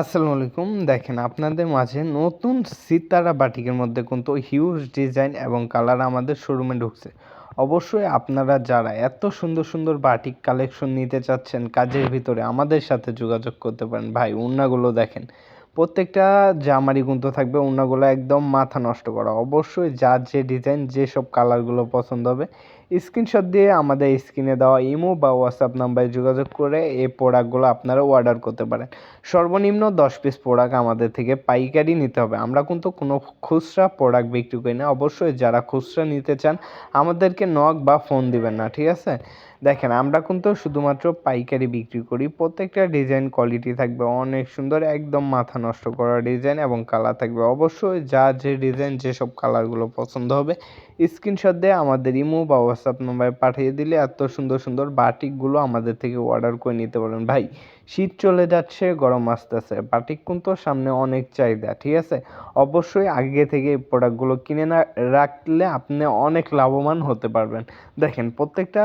আসসালামু আলাইকুম। দেখেন, আপনাদের মাঝে নতুন সিতারা বাটিকের মধ্যে কিন্তু হিউজ ডিজাইন এবং কালার আমাদের শোরুমে ঢুকছে। অবশ্যই আপনারা যারা এত সুন্দর সুন্দর বাটিক কালেকশন নিতে চাচ্ছেন, কাজের ভিতরে আমাদের সাথে যোগাযোগ করতে পারেন। ভাই, উন্নাগুলো দেখেন। প্রত্যেকটা জামারই কিন্তু থাকবে উন্নাগুলো একদম মাথা নষ্ট করা। অবশ্যই যার যে ডিজাইন যেসব কালারগুলো পছন্দ হবে স্ক্রিনশট দিয়ে আমাদের স্ক্রিনে দেওয়া ইমো বা হোয়াটসঅ্যাপ নাম্বারে যোগাযোগ করে এই প্রোডাক্টগুলো আপনারা অর্ডার করতে পারেন। সর্বনিম্ন দশ পিস প্রোডাক্ট আমাদের থেকে পাইকারি নিতে হবে। আমরা কিন্তু কোনো খুচরা প্রোডাক্ট বিক্রি করি না। অবশ্যই যারা খুচরা নিতে চান, আমাদেরকে নক বা ফোন দিবেন না, ঠিক আছে? দেখেন, আমরা কিন্তু শুধুমাত্র পাইকারি বিক্রি করি। প্রত্যেকটা ডিজাইন কোয়ালিটি থাকবে, অনেক সুন্দর, একদম মাথা নষ্ট করা ডিজাইন এবং কালার থাকবে। অবশ্যই যা যে ডিজাইন যেসব কালারগুলো পছন্দ হবে স্ক্রিনশট দিয়ে আমাদের ইমো বা হোয়াটসঅ্যাপ নাম্বারে পাঠিয়ে দিলে এত সুন্দর সুন্দর বাটিকগুলো আমাদের থেকে অর্ডার করে নিতে পারেন ভাই শীত চলে যাচ্ছে, গরম আসতেছে। বাটিক কিন্তু সামনে অনেক চাহিদা, ঠিক আছে? অবশ্যই আগে থেকে এই প্রোডাক্টগুলো কিনে না, রাখলে আপনি অনেক লাভবান হতে পারবেন। দেখেন, প্রত্যেকটা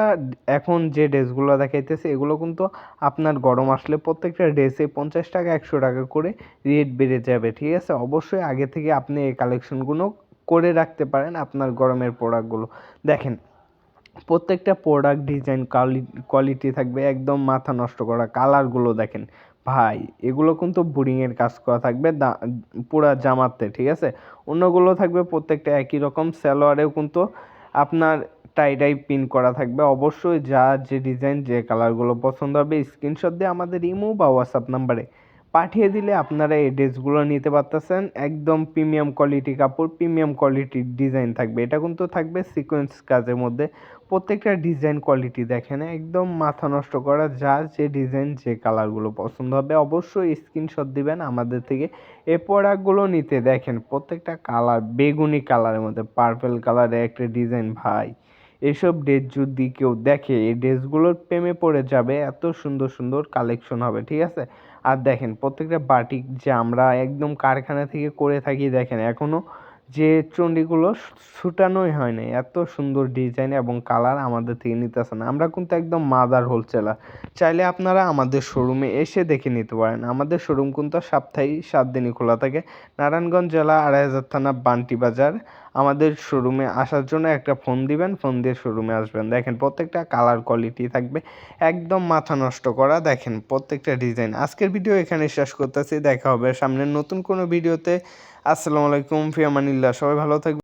এখন যে ড্রেসগুলো দেখাইতেছে, এগুলো কিন্তু আপনার গরম আসলে প্রত্যেকটা ড্রেসে পঞ্চাশ টাকা, একশো টাকা করে রেট বেড়ে যাবে, ঠিক আছে? অবশ্যই আগে থেকে আপনি এই কালেকশনগুলো করে রাখতে পারেন আপনার গরমের প্রোডাক্টগুলো দেখেন প্রত্যেকটা প্রোডাক্ট ডিজাইন কোয়ালিটি থাকবে, একদম মাথা নষ্ট করা কালারগুলো দেখেন। ভাই, এগুলো কিন্তু বোরিংয়ের কাজ করা থাকবে পুরা জামাতে, ঠিক আছে? অন্যগুলো থাকবে প্রত্যেকটা একই রকম, সালোয়ারেও কিন্তু আপনার টাই টাই পিন করা থাকবে। অবশ্যই যা যে ডিজাইন যে কালারগুলো পছন্দ হবে স্ক্রিনশট দিয়ে আমাদের ইমো বা হোয়াটসঅ্যাপ নাম্বারে পাঠিয়ে দিলে আপনারা এই ড্রেসগুলো নিতে পারতেছেন। একদম প্রিমিয়াম কোয়ালিটি কাপড় প্রিমিয়াম কোয়ালিটির ডিজাইন থাকবে। এটা কিন্তু থাকবে সিকোয়েন্স কাজের মধ্যে। প্রত্যেকটা ডিজাইন কোয়ালিটি দেখেন, একদম মাথা নষ্ট করা, যা যে ডিজাইন যে কালারগুলো পছন্দ হবে অবশ্যই স্ক্রিনশট দিবেন আমাদের থেকে। এ প্রোডাক্টগুলো নিতে দেখেন, প্রত্যেকটা কালার বেগুনি কালারের মধ্যে পার্পেল কালারের একটা ডিজাইন ভাই। এসব ড্রেস যদি কেউ দেখে, এই ড্রেসগুলোর প্রেমে পড়ে যাবে, এত সুন্দর সুন্দর কালেকশন হবে, ঠিক আছে? আর দেখেন, প্রত্যেকটা বাটিক যে আমরা একদম কারখানা থেকে করে থাকি, দেখেন এখনও যে চণ্ডীগুলো ছুটানোই হয় নাই। এত সুন্দর ডিজাইন এবং কালার আমাদের থেকে নিতেছে না। আমরা কিন্তু একদম মাদার হোলসেলার চাইলে আপনারা আমাদের শোরুমে এসে দেখে নিতে পারেন। আমাদের শোরুম কিন্তু সাপ্তাহিক সাত দিনই খোলা থাকে। নারায়ণগঞ্জ জেলা আড়াই হাজার থানা বান্টি বাজার। আমাদের শোরুমে আসার জন্য একটা ফোন দিবেন ফোন দিয়ে শোরুমে আসবেন। দেখেন প্রত্যেকটা কালার কোয়ালিটি থাকবে, একদম মাথা নষ্ট করা। দেখেন প্রত্যেকটা ডিজাইন আজকের ভিডিও এখানে শেষ করতেছি। দেখা হবে সামনে নতুন কোনো ভিডিওতে আসসালামু আলাইকুম, ফিয়ামানিল্লাহ। সবাই ভালো থাকবে